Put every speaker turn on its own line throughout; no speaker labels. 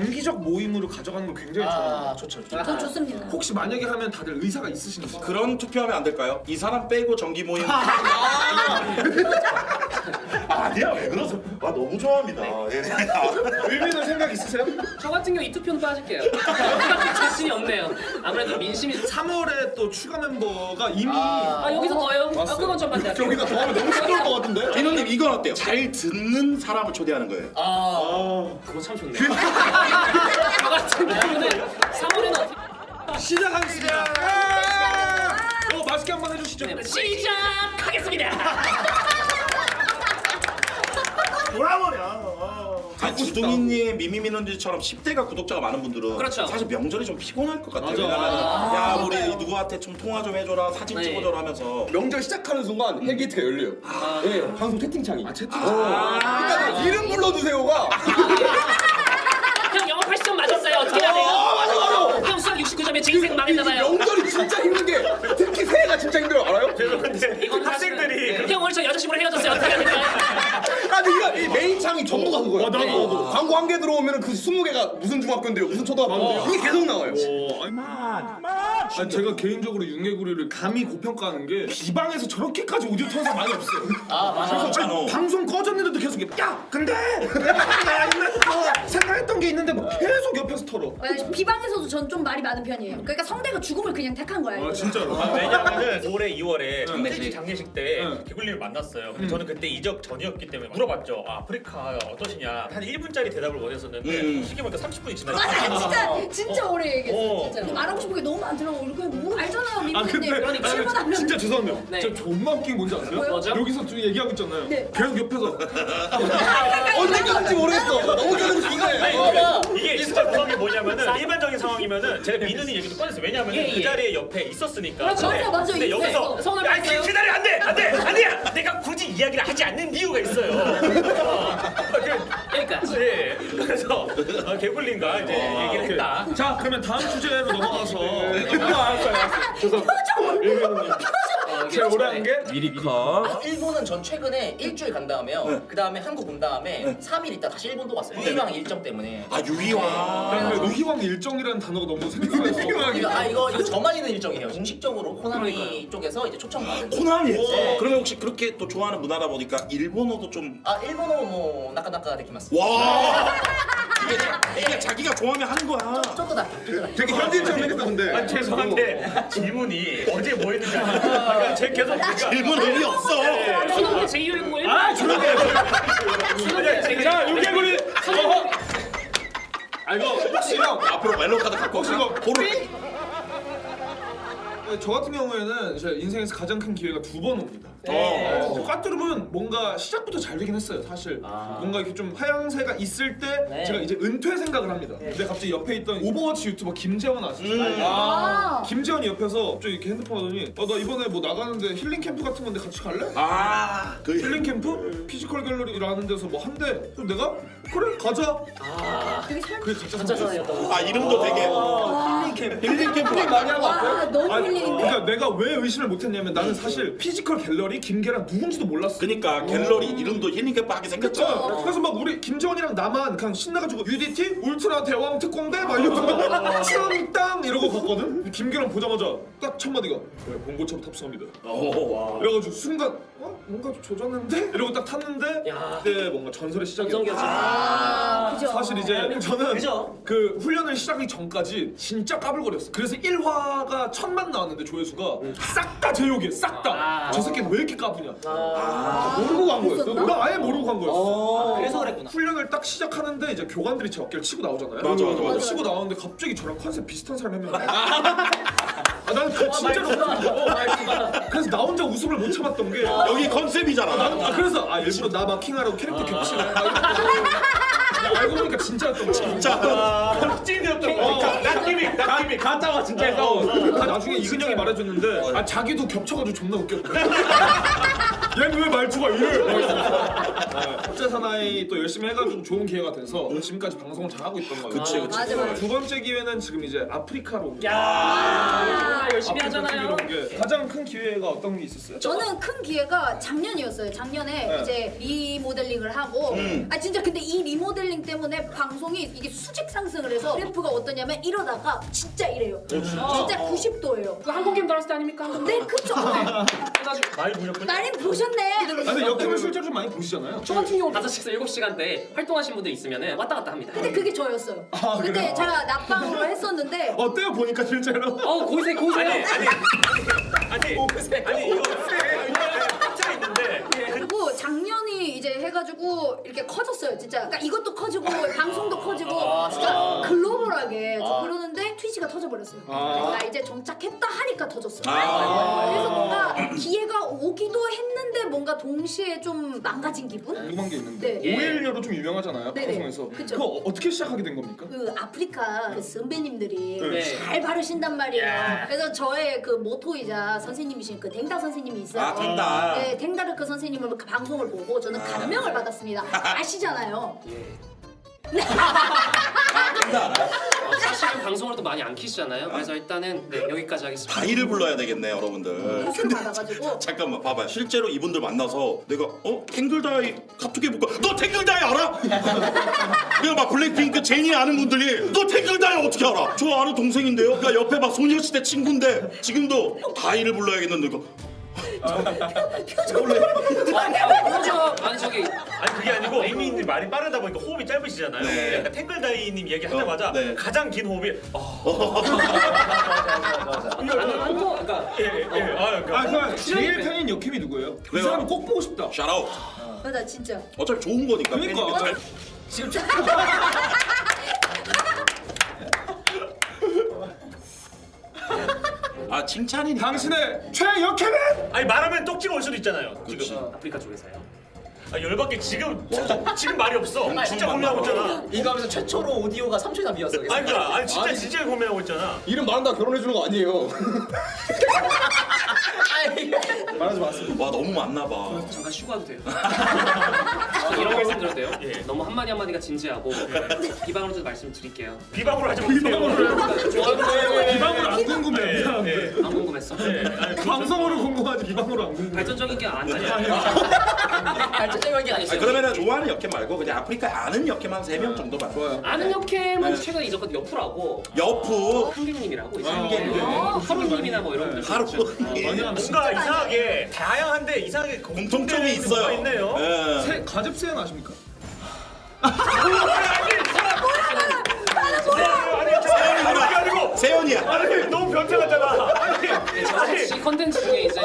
정기적 모임으로 가져가는 걸 굉장히 좋아합니다.
아 좋죠 좋죠.
전 좋습니다.
혹시 만약에 하면 다들 의사가 있으신지
그런 투표하면 안 될까요? 이 사람 빼고 정기 모임. 아니야 왜 그러세요? 아 너무 좋아합니다. 예.
의미는 생각 있으세요?
저 같은 경우 이 투표는 빠질게요. 자신이 없네요. 아무래도 민심이
3월에 또 추가 멤버가 이미
아 여기서 더요? 아. 그건 좀 반대할게요.
여기다 더 하면 너무 시끄러울 것 같은데.
민호님 이건 어때요? 잘 듣는 사람을 초대하는 거예요.
아 그거 참 좋네요. 저 같은 경우는 3월에는 어떻게
시작하겠습니다. 어 맛있게 한번 해주시죠.
네, 시작
주둥이님, 미미미는지처럼 10대가 구독자가 많은 분들은
그렇죠.
사실 명절이 좀 피곤할 것 같아요.
맞아.
왜냐면 야 우리 누구한테 좀 통화 좀 해줘라, 사진
네.
찍어줘라 하면서
명절 시작하는 순간 헬게이트가 열려요. 예, 방송 채팅창이.
아 채팅.
그러니까 이름 불러주세요가
형 영어 80점 맞았어요. 어떻게 해야 돼요?
맞아 맞아.
형 수학 69점에 제 인생 망했나봐요.
명절이 진짜 힘든 게 특히 새해가 진짜 힘들어 알아요?
이건 학생들이 형 오늘 저 여자친구랑 헤어졌어요. 어떻게 해야 될까요?
아 근데 이거 이 메인 창이 전부 다 그거야.
어, 나도, 나도.
광고 한 개 들어오면 그 20개가 무슨 중학교인데요, 무슨 초등학교인데요. 이게 계속 나와요.
어, 아니, 아니, 제가 개인적으로 윤개구리를 감히 고평가하는 게 비방에서 저렇게까지 오디오 사람 많이 없어요.
아 맞아.
그래서 아니, 방송 꺼졌는데도 계속 이게, 야 근데 내가 생각했던 게 있는데 뭐 계속 옆에서 털어.
어, 비방에서도 전 좀 말이 많은 편이에요. 그러니까 성대가 죽음을 그냥 택한 거야.
아
이거.
진짜로.
아, 왜냐면은 올해 2월에 장례식 장례식 때
응.
개굴리를 만났어요. 근데 저는 그때 이적 전이었기 때문에 물어봤죠. 아, 아프리카 어떠시냐? 한 1분짜리 대답을 원했었는데
음.
쉽게 보니까 30분이 지났어요.
맞아, 진짜 진짜 오래 얘기했어.
어.
진짜 말하고 싶은 게 너무 많더라고. 이렇게 뭐 알잖아요,
아. 근데
그러니까.
아니,
실망하면
진짜 죄송한데요.
네.
진짜 존나 웃긴 게 뭔지 아세요?
뭐요?
뭐죠?
여기서 좀 얘기하고 있잖아요.
네.
계속 옆에서
언제 끊을지 모르겠어. 너무 계속 중간에.
어,
이게 진짜 무서운 게 뭐냐면은 일반적인 상황이면은 제가 민은이 얘기도 꺼냈어요. 왜냐면은
예, 예.
그 자리에 옆에 있었으니까.
그렇죠. 맞아, 맞아.
근데
있어요.
여기서
성함이
아니
있어요?
그 자리에 안 돼, 안 돼, 안 돼. 내가 굳이 이야기를 하지 않는 이유가 있어요. 어, 그-
여기까지.
네. 그래서 어, 개굴린가 이제.
자 그러면 다음 주제로 넘어가서. 아, 알았어요 알았어요 죄송합니다 제일 오래 한게
아, 일본은 전 최근에 일주일 간 다음에요. 그 다음에 한국 온 다음에 3일 있다 다시 일본도 갔어요. 유희왕 일정 때문에.
아 유희왕.
루희왕 일정이라는 단어가 너무 생소해서
이거, 아 이거 이거 저만 있는 일정이에요. 공식적으로 호나미 쪽에서 이제 초청 받은.
호남이.
네.
그러면 혹시 그렇게 또 좋아하는 문화다 보니까 일본어도 좀.
아 일본어 뭐 나카나카 데키마스.
와. 이게, 자- 이게 자기가 좋아하면 하는 거야.
쪼도 다.
되게 현지인처럼 생겼다 근데.
아, 죄송한데 질문이 어제 뭐 했는지 그러니까 제 계속
질문 의미 없어.
수능때 제2외국어
아 조용히 해
수능때
자 어. 아 이거 혹시 형
앞으로 멜로 카드 갖고
혹시. 이거 보루 저 같은 경우에는 제 인생에서 가장 큰 기회가 두 번 옵니다. 어, 까뚜름은 뭔가 시작부터 잘 되긴 했어요, 사실. 뭔가 이렇게 좀 하향세가 있을 때
네.
제가 이제 은퇴 생각을 합니다. 근데 갑자기 옆에 있던 오버워치 유튜버 김재원 아시죠?
아.
김재원이 옆에서 갑자기 이렇게 핸드폰 하더니 어, 나 이번에 뭐 나가는데 힐링 캠프 같은 건데 같이 갈래?
아. 그
힐링 캠프? 피지컬 갤러리라는 데서 뭐 한대. 그래서 내가 그래 가자.
살.
그게 가짜.
사나이였다고.
아 이름도 되게 힐링 캠프 많이 하고
와, 너무
아니,
힐링인데.
그러니까 내가 왜 의심을 못했냐면 나는 사실 피지컬 갤러리 김계란 누군지도 몰랐어.
그러니까 갤러리 이름도 힐링 캠프 하게 생겼죠.
그쵸? 그래서 막 우리 김재원이랑 나만 그냥 신나가지고 UDT 울트라 대왕 특공대 막 이러면서 춤땅 이러고 갔거든. 김계란 보자마자 딱 첫 마디가 네, 본고처럼 탑승합니다.
오.
이래가지고 순간 어 뭔가 좀 조졌는데 이러고 딱 탔는데
야.
그때 뭔가 전설의 시작이었어.
전성기였지.
아, 그죠.
사실 이제 저는
그죠?
그 훈련을 시작하기 전까지 진짜 까불거렸어. 그래서 1화가 천만 나왔는데 조회수가 싹 다 제 욕이에요. 싹 다.
아.
저 새끼는 왜 이렇게 까부냐.
아.
모르고 간 거였어.
나
아예 모르고 간 거였어.
그래서 그랬구나.
훈련을 딱 시작하는데 이제 교관들이 제 어깨를 치고 나오잖아요.
맞아, 맞아, 맞아.
치고 나오는데 갑자기 저랑 컨셉 비슷한 사람이 한 명. 아, 나는 그 진짜로. 어, 그래서 나 혼자 웃음을 못 참았던 게.
여기 컨셉이잖아.
나는 아 그래서 아 일부러 나 마킹하라고 캐릭터 겹치네. 막 이러고. 알고 보니까 진짜였던 거야.
진짜.
찐이었던 거니까 낫기믹 낫기믹
가짜가 진짜에서 나중에 이근영이 말해줬는데 아 자기도 겹쳐가지고 존나 웃겼대. 얘는 왜 말투가 이래? 네, 국제 사나이 또 열심히 해가지고 좋은 기회가 돼서 지금까지 방송을 잘 하고 있던 거예요.
그치, 그치. 맞아, 맞아.
두 번째 기회는 지금 이제 아프리카로.
야 열심히
아프리카
하잖아요.
TV로 온 게. 가장 큰 기회가 어떤 게 있었어요?
저는 큰 기회가 작년이었어요. 작년에
네.
이제 리모델링을 하고 아 진짜 근데 이 리모델링 때문에 방송이 이게 수직 상승을 해서 그래프가 어떠냐면 이러다가 진짜 이래요. 진짜 90도예요.
그 한국인 들었을 때 아닙니까?
네, 그쵸.
해가지고
많이 보셨군요.
나린 보셨 네.
아, 근데 역캠을 실제로 좀 많이 보시잖아요.
저 같은 경우 5시에서 7시간대 활동하신 분들 있으면 왔다 갔다 합니다.
근데 그게 저였어요. 근데 제가 낮방으로 했었는데.
어때요 보니까 실제로?
어 고이세요 고이세요.
아니 아니 아니 아니 이거 팩트가 있는데.
그리고 작년이 이제 해가지고 이렇게 커졌어요 진짜. 그러니까 이것도 커지고 방송도 커지고. 진짜 글로벌하게 저 그러는데 트위치가 터져버렸어요. 나 이제 정착했다 하니까 터졌어요. 그래서 뭔가 기회가 오기도 뭔가 동시에 좀 망가진 기분?
궁금한 게 있는데
네.
오일녀로 좀 유명하잖아요
네네.
방송에서.
그쵸.
그거 어- 어떻게 시작하게 된 겁니까?
그 아프리카 그 선배님들이
네.
잘 바르신단 말이에요.
야.
그래서 저의 그 모토이자 선생님이신 그 댕다 선생님이 있어요.
아, 댕다.
네, 댕다르크 선생님을 그 방송을 보고 저는 감명을 받았습니다. 아시잖아요.
어, 사실은 방송으로도 많이 안 키시잖아요. 그래서 일단은 네, 여기까지 하겠습니다.
다이를 불러야 되겠네 여러분들.
호스를 받아가지고
잠깐만 봐봐 실제로 이분들 만나서 내가 어 탱글다이 카톡 해볼까 너 탱글다이 알아? 내가 막 블랙핑크 제니 아는 분들이 너 탱글다이 어떻게 알아? 저 아는 동생인데요 그러니까 옆에 막 소녀시대 친구인데 지금도 다이를 불러야겠는데 이거
그렇죠. 아니 저기
아니 그게 아니고 에이미님 말이 빠르다 보니까 호흡이 짧으시잖아요.
네.
약간 탱글다이님 얘기하자마자
어, 네.
가장 긴 호흡이
나는 한국 그러니까
예예 아 그러니까
아, 그 제일 팬인 역캠이 누구예요? 그
왜요?
사람 꼭 보고 싶다.
샤라웃
맞아 진짜.
어차피 좋은 거니까
그러니까.
잘-
지금 좀
아 칭찬이니까
당신의 최역캠은
아니 말하면 똑지가 올 수도 있잖아요. 지금
아프리카 쪽에서요.
아, 열받게 지금 지금 말이 없어. 진짜 고민하고 있잖아.
이거 하면서 최초로 오디오가 3초 이상 비었어.
아니 그러니까 아니 진짜 진짜 고민하고 있잖아.
이름 말한다 결혼해 주는 거 아니에요.
말하지 마세요.
와 너무 많나 봐
잠깐 쉬고 와도 돼요. 이런 말씀 드려도 돼요?
예.
너무 한마디 한마디가 진지하고 비방으로 좀 말씀드릴게요.
비방으로 하지 마세요.
비방으로 안 궁금해.
예. 예.
안 궁금했어?
아니,
방송으로 궁금하지 비방으로 안 궁금해.
발전적인 게 아니에요.
발전적인 게 아니었어요.
아니, 그러면은 좋아하는 역캠 말고 그냥 아프리카에 아는 역캠 한 세 명 정도만
좋아요.
아는 역캠은 최근에 잊었거든 옆으라고
여프
한객님이라고 있어요.
한객님.
하루님이나 뭐 이런 분들
하루
뭔가 이상하게 다양한데 이상하게
공통점이 있어요
있네요.
예.
세 가집세는 아십니까?
세연이야
아니 너무 변태 같잖아. 아니
네, 저 혹시 컨텐츠 중에 이제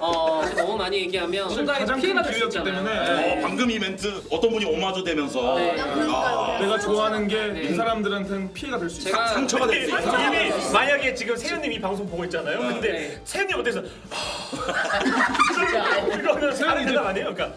어 너무 많이 얘기하면 순간에
가장
피해가 큰될수
기회였기
있잖아요.
때문에
어, 방금 이 멘트 어떤 분이 오마주 되면서
네.
그러니까요.
내가 좋아하는 게이
네.
사람들한테는 피해가 될 수 있어.
제가
상처가 될 수 있어
이미 만약에 지금 세연님 이 방송 보고 있잖아요. 근데
네.
세연님 어때서 이거는 세연이 대답 아니에요? 그러니까